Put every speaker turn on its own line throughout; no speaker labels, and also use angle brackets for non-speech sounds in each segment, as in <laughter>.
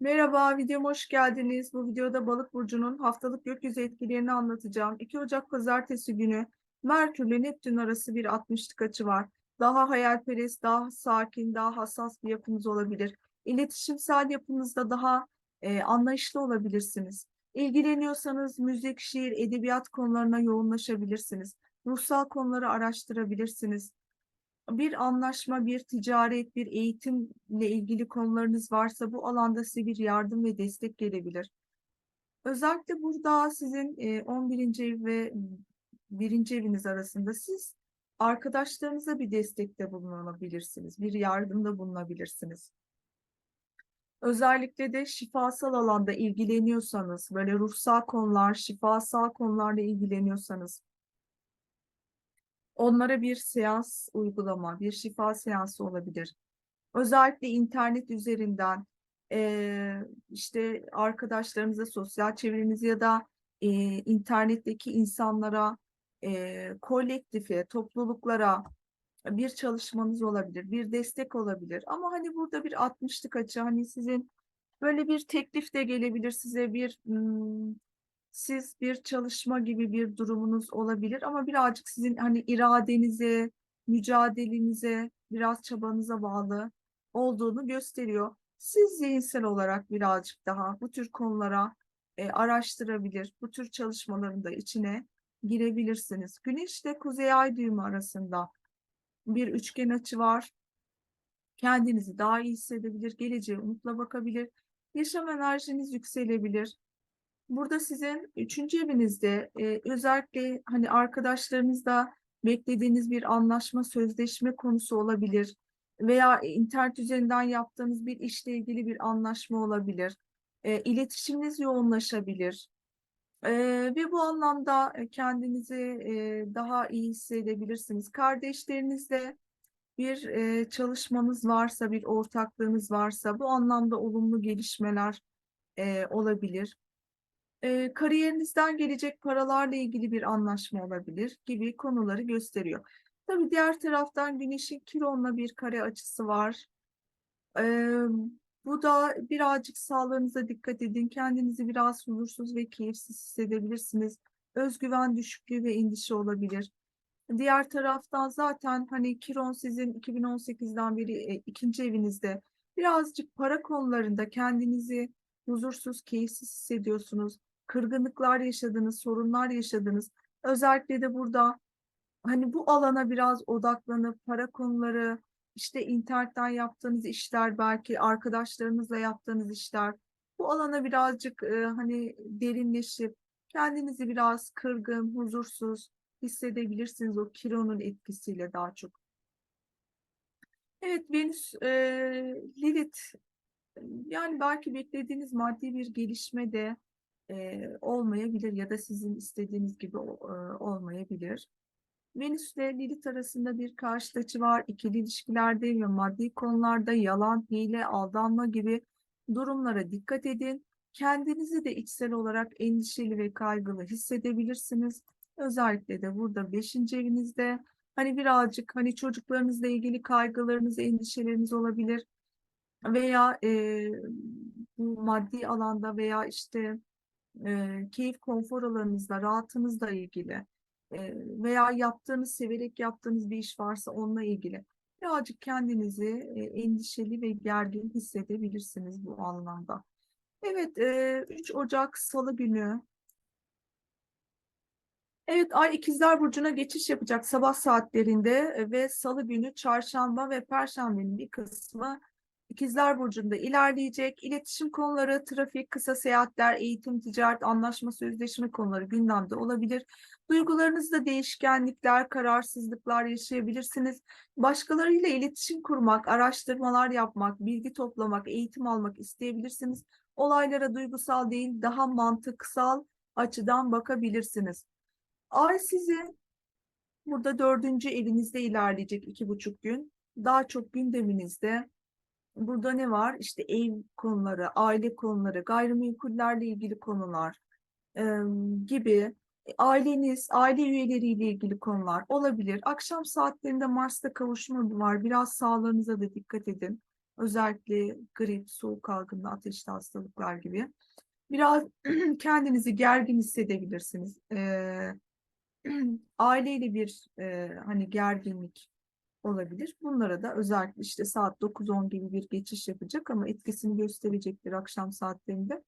Merhaba, videoma hoş geldiniz. Bu videoda Balık burcunun haftalık gökyüzü etkilerini anlatacağım. 2 Ocak Pazartesi günü Merkür ile Neptün arası bir 60'lık açı var. Daha hayalperest, daha sakin, daha hassas bir yapınız olabilir. İletişimsel yapınızda daha e, anlayışlı olabilirsiniz. İlgileniyorsanız müzik, şiir, edebiyat konularına yoğunlaşabilirsiniz. Ruhsal konuları araştırabilirsiniz bir anlaşma, bir ticaret, bir eğitimle ilgili konularınız varsa bu alanda size bir yardım ve destek gelebilir. Özellikle burada sizin e, 11. ev ve 1. eviniz arasında siz arkadaşlarınıza bir destekte bulunabilirsiniz, bir yardımda bulunabilirsiniz. Özellikle de şifasal alanda ilgileniyorsanız, böyle ruhsal konular, şifasal konularla ilgileniyorsanız, Onlara bir seans uygulama, bir şifa seansı olabilir. Özellikle internet üzerinden e, işte arkadaşlarınıza, sosyal çevrenize ya da e, internetteki insanlara, e, kolektife, topluluklara bir çalışmanız olabilir, bir destek olabilir. Ama hani burada bir 60'lık açı, hani sizin böyle bir teklif de gelebilir size bir hmm, siz bir çalışma gibi bir durumunuz olabilir ama birazcık sizin hani iradenize, mücadelenize, biraz çabanıza bağlı olduğunu gösteriyor. Siz zihinsel olarak birazcık daha bu tür konulara e, araştırabilir, bu tür çalışmaların da içine girebilirsiniz. Güneş ile Kuzey Ay düğümü arasında bir üçgen açı var. Kendinizi daha iyi hissedebilir, geleceğe umutla bakabilir, yaşam enerjiniz yükselebilir. Burada sizin üçüncü evinizde e, özellikle hani arkadaşlarınızla beklediğiniz bir anlaşma, sözleşme konusu olabilir veya internet üzerinden yaptığınız bir işle ilgili bir anlaşma olabilir. E, iletişiminiz yoğunlaşabilir. E, ve bu anlamda kendinizi e, daha iyi hissedebilirsiniz. Kardeşlerinizle bir e, çalışmanız varsa, bir ortaklığınız varsa bu anlamda olumlu gelişmeler e, olabilir e, kariyerinizden gelecek paralarla ilgili bir anlaşma olabilir gibi konuları gösteriyor. Tabii diğer taraftan Güneş'in Kiron'la bir kare açısı var. E, bu da birazcık sağlığınıza dikkat edin. Kendinizi biraz huzursuz ve keyifsiz hissedebilirsiniz. Özgüven düşüklüğü ve endişe olabilir. Diğer taraftan zaten hani Kiron sizin 2018'den beri e, ikinci evinizde birazcık para konularında kendinizi huzursuz, keyifsiz hissediyorsunuz kırgınlıklar yaşadınız, sorunlar yaşadınız. Özellikle de burada hani bu alana biraz odaklanıp para konuları, işte internetten yaptığınız işler, belki arkadaşlarınızla yaptığınız işler, bu alana birazcık e, hani derinleşip kendinizi biraz kırgın, huzursuz hissedebilirsiniz o Kiron'un etkisiyle daha çok. Evet, Venüs, e, Lilith, yani belki beklediğiniz maddi bir gelişme de e, olmayabilir ya da sizin istediğiniz gibi e, olmayabilir. Venüs ile Lilith arasında bir karşıt açı var. İkili ilişkilerde ve maddi konularda yalan, hile, aldanma gibi durumlara dikkat edin. Kendinizi de içsel olarak endişeli ve kaygılı hissedebilirsiniz. Özellikle de burada 5. evinizde hani birazcık hani çocuklarınızla ilgili kaygılarınız, endişeleriniz olabilir. Veya e, bu maddi alanda veya işte e, keyif konfor alanınızla, rahatınızla ilgili e, veya yaptığınız, severek yaptığınız bir iş varsa onunla ilgili birazcık kendinizi e, endişeli ve gergin hissedebilirsiniz bu anlamda. Evet, e, 3 Ocak Salı günü Evet, Ay İkizler Burcu'na geçiş yapacak sabah saatlerinde ve Salı günü Çarşamba ve Perşembe'nin bir kısmı İkizler Burcu'nda ilerleyecek. İletişim konuları, trafik, kısa seyahatler, eğitim, ticaret, anlaşma, sözleşme konuları gündemde olabilir. Duygularınızda değişkenlikler, kararsızlıklar yaşayabilirsiniz. Başkalarıyla iletişim kurmak, araştırmalar yapmak, bilgi toplamak, eğitim almak isteyebilirsiniz. Olaylara duygusal değil, daha mantıksal açıdan bakabilirsiniz. Ay sizin burada dördüncü evinizde ilerleyecek iki buçuk gün. Daha çok gündeminizde burada ne var? İşte ev konuları, aile konuları, gayrimenkullerle ilgili konular e, gibi aileniz, aile üyeleriyle ilgili konular olabilir. Akşam saatlerinde Mars'ta kavuşma var. Biraz sağlığınıza da dikkat edin. Özellikle grip, soğuk algınlığı, ateşli hastalıklar gibi. Biraz <clears throat> kendinizi gergin hissedebilirsiniz. Ee, <clears throat> aileyle bir e, hani gerginlik olabilir. Bunlara da özellikle işte saat 9-10 gibi bir geçiş yapacak ama etkisini gösterecektir akşam saatlerinde.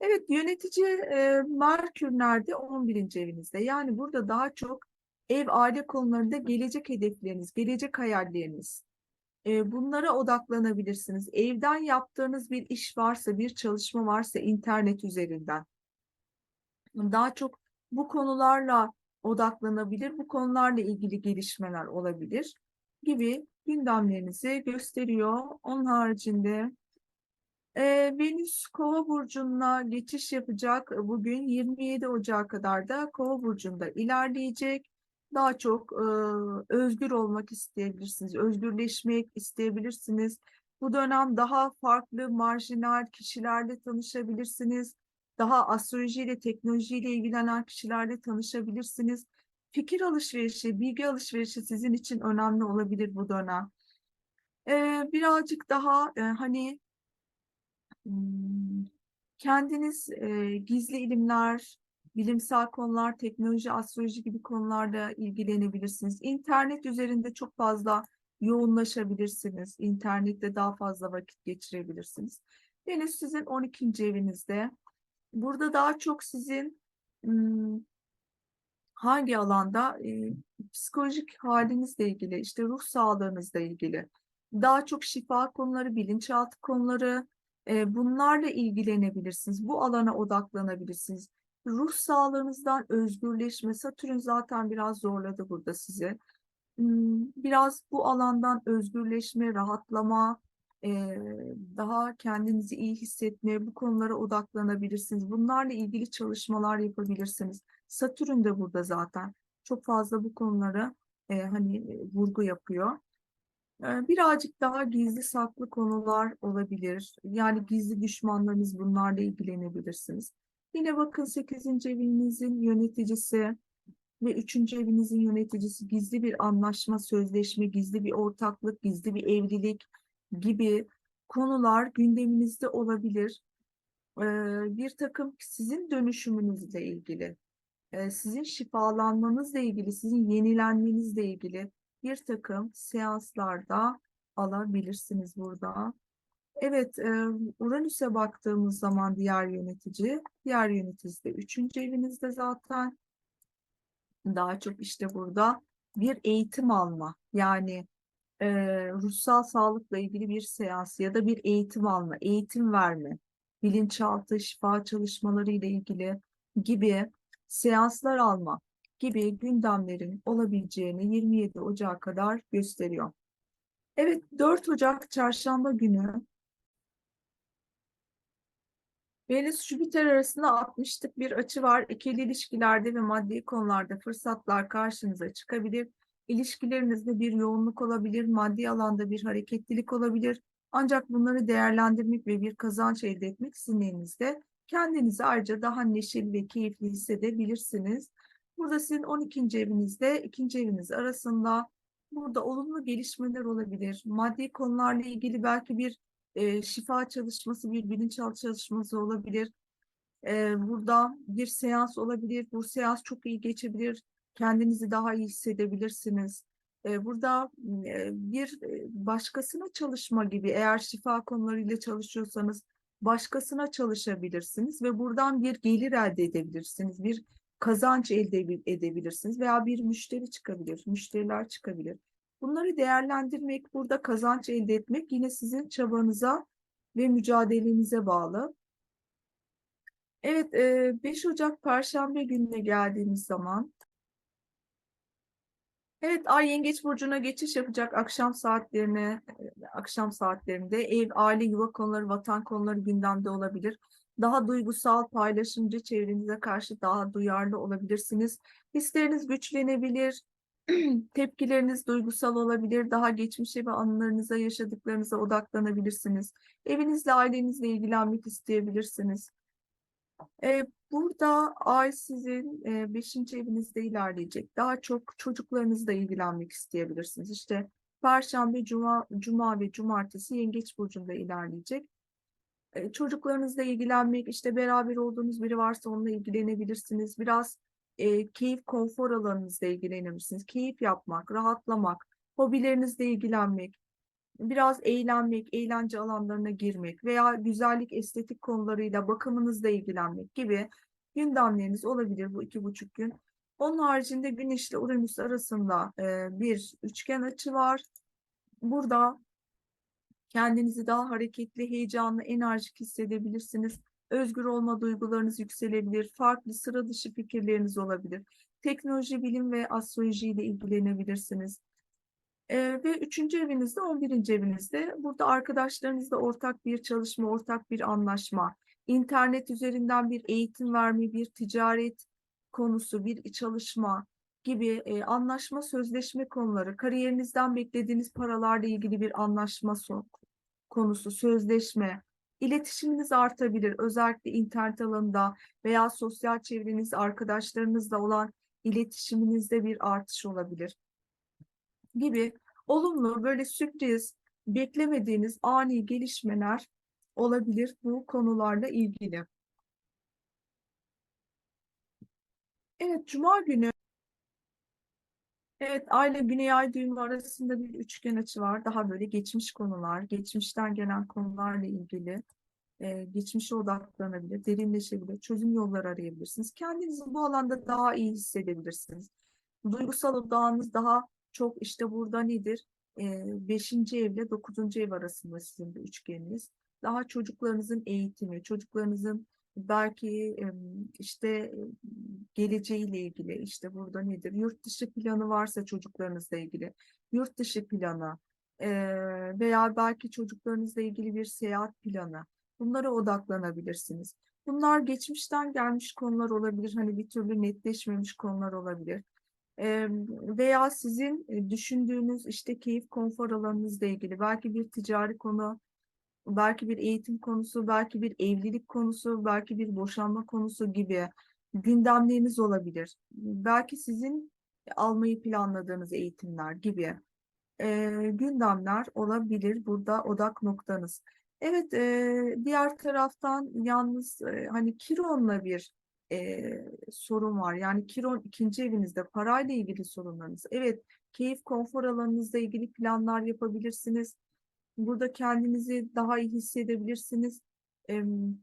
Evet yönetici e, Merkür nerede? 11. evinizde. Yani burada daha çok ev aile konularında gelecek hedefleriniz, gelecek hayalleriniz. E, bunlara odaklanabilirsiniz. Evden yaptığınız bir iş varsa, bir çalışma varsa internet üzerinden. Daha çok bu konularla odaklanabilir, bu konularla ilgili gelişmeler olabilir gibi gündemlerinizi gösteriyor. Onun haricinde e, Venüs Kova burcuna geçiş yapacak. Bugün 27 Ocak'a kadar da Kova burcunda ilerleyecek. Daha çok e, özgür olmak isteyebilirsiniz, özgürleşmek isteyebilirsiniz. Bu dönem daha farklı marjinal kişilerle tanışabilirsiniz. Daha astrolojiyle, teknolojiyle ilgilenen kişilerle tanışabilirsiniz. Fikir alışverişi, bilgi alışverişi sizin için önemli olabilir bu dönem. Ee, birazcık daha e, hani hmm, kendiniz e, gizli ilimler, bilimsel konular, teknoloji, astroloji gibi konularla ilgilenebilirsiniz. İnternet üzerinde çok fazla yoğunlaşabilirsiniz. İnternette daha fazla vakit geçirebilirsiniz. Venüs sizin 12. evinizde. Burada daha çok sizin hmm, hangi alanda e, psikolojik halinizle ilgili, işte ruh sağlığınızla ilgili, daha çok şifa konuları, bilinçaltı konuları, e, bunlarla ilgilenebilirsiniz. Bu alana odaklanabilirsiniz. Ruh sağlığınızdan özgürleşme, Satürn zaten biraz zorladı burada sizi. Hmm, Biraz bu alandan özgürleşme, rahatlama, daha kendinizi iyi hissetmeye, bu konulara odaklanabilirsiniz. Bunlarla ilgili çalışmalar yapabilirsiniz. Satürn de burada zaten çok fazla bu konulara e, hani e, vurgu yapıyor. E, birazcık daha gizli saklı konular olabilir. Yani gizli düşmanlarınız bunlarla ilgilenebilirsiniz. Yine bakın 8. evinizin yöneticisi ve 3. evinizin yöneticisi gizli bir anlaşma, sözleşme, gizli bir ortaklık, gizli bir evlilik gibi konular gündeminizde olabilir. E, bir takım sizin dönüşümünüzle ilgili e, sizin şifalanmanızla ilgili, sizin yenilenmenizle ilgili bir takım seanslarda alabilirsiniz burada. Evet, e, Uranüs'e baktığımız zaman diğer yönetici, diğer yönetici de üçüncü evinizde zaten daha çok işte burada bir eğitim alma, yani e, ruhsal sağlıkla ilgili bir seans ya da bir eğitim alma, eğitim verme, bilinçaltı şifa çalışmaları ile ilgili gibi seanslar alma gibi gündemlerin olabileceğini 27 Ocak'a kadar gösteriyor. Evet 4 Ocak çarşamba günü Venüs Jüpiter arasında 60'lık bir açı var. İkili ilişkilerde ve maddi konularda fırsatlar karşınıza çıkabilir. İlişkilerinizde bir yoğunluk olabilir, maddi alanda bir hareketlilik olabilir. Ancak bunları değerlendirmek ve bir kazanç elde etmek sizin elinizde. Kendinizi ayrıca daha neşeli ve keyifli hissedebilirsiniz. Burada sizin 12. evinizde, ikinci eviniz arasında burada olumlu gelişmeler olabilir. Maddi konularla ilgili belki bir e, şifa çalışması, bir bilinçaltı çalışması olabilir. E, burada bir seans olabilir. Bu seans çok iyi geçebilir. Kendinizi daha iyi hissedebilirsiniz. E, burada e, bir e, başkasına çalışma gibi eğer şifa konularıyla çalışıyorsanız başkasına çalışabilirsiniz ve buradan bir gelir elde edebilirsiniz. Bir kazanç elde edebilirsiniz veya bir müşteri çıkabilir, müşteriler çıkabilir. Bunları değerlendirmek, burada kazanç elde etmek yine sizin çabanıza ve mücadelenize bağlı. Evet, 5 Ocak Perşembe gününe geldiğimiz zaman Evet, Ay Yengeç burcuna geçiş yapacak akşam saatlerine, akşam saatlerinde ev, aile, yuva konuları, vatan konuları gündemde olabilir. Daha duygusal, paylaşımcı, çevrenize karşı daha duyarlı olabilirsiniz. Hisleriniz güçlenebilir, <clears throat> tepkileriniz duygusal olabilir, daha geçmişe ve anılarınıza, yaşadıklarınıza odaklanabilirsiniz. Evinizle, ailenizle ilgilenmek isteyebilirsiniz. E, burada ay sizin e, beşinci evinizde ilerleyecek. Daha çok çocuklarınızla ilgilenmek isteyebilirsiniz. İşte Perşembe, Cuma, Cuma ve Cumartesi Yengeç Burcu'nda ilerleyecek. E, Çocuklarınızla ilgilenmek, işte beraber olduğunuz biri varsa onunla ilgilenebilirsiniz. Biraz e, keyif, konfor alanınızla ilgilenebilirsiniz. Keyif yapmak, rahatlamak, hobilerinizle ilgilenmek, biraz eğlenmek, eğlence alanlarına girmek veya güzellik, estetik konularıyla bakımınızla ilgilenmek gibi gündemleriniz olabilir bu iki buçuk gün. Onun haricinde Güneş ile Uranüs arasında e, bir üçgen açı var. Burada kendinizi daha hareketli, heyecanlı, enerjik hissedebilirsiniz. Özgür olma duygularınız yükselebilir. Farklı, sıra dışı fikirleriniz olabilir. Teknoloji, bilim ve astroloji ile ilgilenebilirsiniz. Ee, ve üçüncü evinizde, on birinci evinizde burada arkadaşlarınızla ortak bir çalışma, ortak bir anlaşma, internet üzerinden bir eğitim verme, bir ticaret konusu, bir çalışma gibi e, anlaşma, sözleşme konuları, kariyerinizden beklediğiniz paralarla ilgili bir anlaşma konusu, sözleşme, iletişiminiz artabilir. Özellikle internet alanında veya sosyal çevreniz, arkadaşlarınızla olan iletişiminizde bir artış olabilir gibi olumlu böyle sürpriz, beklemediğiniz ani gelişmeler olabilir bu konularla ilgili. Evet, Cuma günü Evet, Ay ile Güney Ay düğümü arasında bir üçgen açı var. Daha böyle geçmiş konular, geçmişten gelen konularla ilgili e, geçmişe odaklanabilir, derinleşebilir, çözüm yolları arayabilirsiniz. Kendinizi bu alanda daha iyi hissedebilirsiniz. Duygusal odağınız daha çok işte burada nedir? E, beşinci evle dokuzuncu ev arasında sizin bir üçgeniniz. Daha çocuklarınızın eğitimi, çocuklarınızın belki işte geleceğiyle ilgili işte burada nedir? Yurt dışı planı varsa çocuklarınızla ilgili yurt dışı planı veya belki çocuklarınızla ilgili bir seyahat planı bunlara odaklanabilirsiniz. Bunlar geçmişten gelmiş konular olabilir. Hani bir türlü netleşmemiş konular olabilir. Veya sizin düşündüğünüz işte keyif konfor alanınızla ilgili belki bir ticari konu belki bir eğitim konusu, belki bir evlilik konusu, belki bir boşanma konusu gibi gündemleriniz olabilir. Belki sizin almayı planladığınız eğitimler gibi e, gündemler olabilir burada odak noktanız. Evet, e, diğer taraftan yalnız e, hani Kiron'la bir e, sorun var. Yani Kiron ikinci evinizde parayla ilgili sorunlarınız. Evet, keyif, konfor alanınızla ilgili planlar yapabilirsiniz. Burada kendinizi daha iyi hissedebilirsiniz. Em,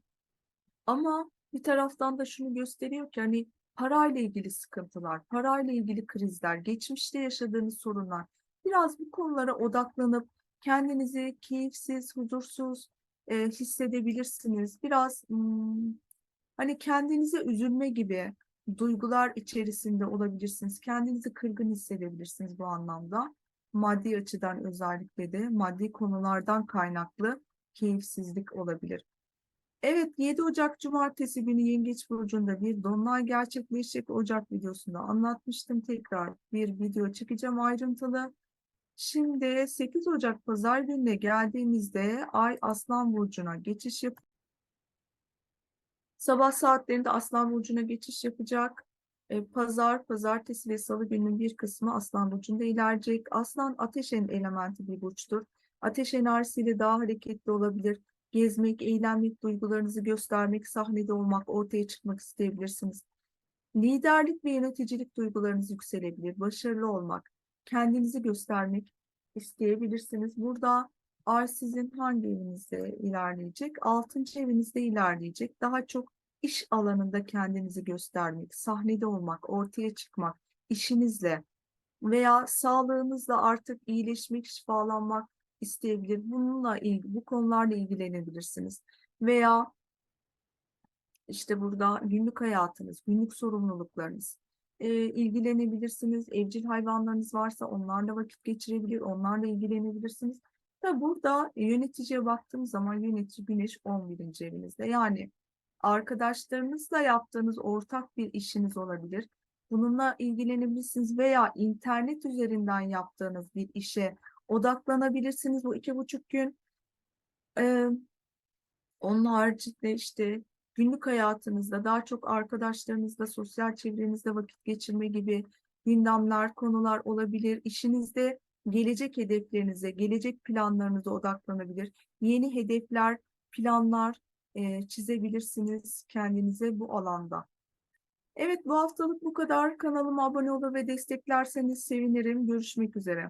ama bir taraftan da şunu gösteriyor ki hani parayla ilgili sıkıntılar, parayla ilgili krizler, geçmişte yaşadığınız sorunlar. Biraz bu konulara odaklanıp kendinizi keyifsiz, huzursuz e, hissedebilirsiniz. Biraz hmm, hani kendinize üzülme gibi duygular içerisinde olabilirsiniz. Kendinizi kırgın hissedebilirsiniz bu anlamda maddi açıdan özellikle de maddi konulardan kaynaklı keyifsizlik olabilir. Evet 7 Ocak Cumartesi günü Yengeç Burcu'nda bir dolunay gerçekleşecek Ocak videosunda anlatmıştım. Tekrar bir video çekeceğim ayrıntılı. Şimdi 8 Ocak Pazar gününe geldiğimizde Ay Aslan Burcu'na geçiş yap. Sabah saatlerinde Aslan Burcu'na geçiş yapacak. E, Pazar, pazartesi ve salı gününün bir kısmı Aslan Burcu'nda ilerleyecek. Aslan ateş elementi bir burçtur. Ateş enerjisiyle daha hareketli olabilir. Gezmek, eğlenmek, duygularınızı göstermek, sahnede olmak, ortaya çıkmak isteyebilirsiniz. Liderlik ve yöneticilik duygularınız yükselebilir. Başarılı olmak, kendinizi göstermek isteyebilirsiniz. Burada Ay sizin hangi evinizde ilerleyecek? Altıncı evinizde ilerleyecek. Daha çok iş alanında kendinizi göstermek, sahnede olmak, ortaya çıkmak, işinizle veya sağlığınızla artık iyileşmek, şifalanmak isteyebilir. Bununla ilgili, bu konularla ilgilenebilirsiniz. Veya işte burada günlük hayatınız, günlük sorumluluklarınız e, ilgilenebilirsiniz. Evcil hayvanlarınız varsa onlarla vakit geçirebilir, onlarla ilgilenebilirsiniz. Ve burada yöneticiye baktığım zaman yönetici güneş 11. evinizde. Yani arkadaşlarınızla yaptığınız ortak bir işiniz olabilir. Bununla ilgilenebilirsiniz veya internet üzerinden yaptığınız bir işe odaklanabilirsiniz bu iki buçuk gün. Ee, onun haricinde işte günlük hayatınızda daha çok arkadaşlarınızla, sosyal çevrenizde vakit geçirme gibi gündemler, konular olabilir. İşinizde gelecek hedeflerinize, gelecek planlarınıza odaklanabilir. Yeni hedefler, planlar e, çizebilirsiniz kendinize bu alanda. Evet bu haftalık bu kadar. Kanalıma abone olur ve desteklerseniz sevinirim. Görüşmek üzere.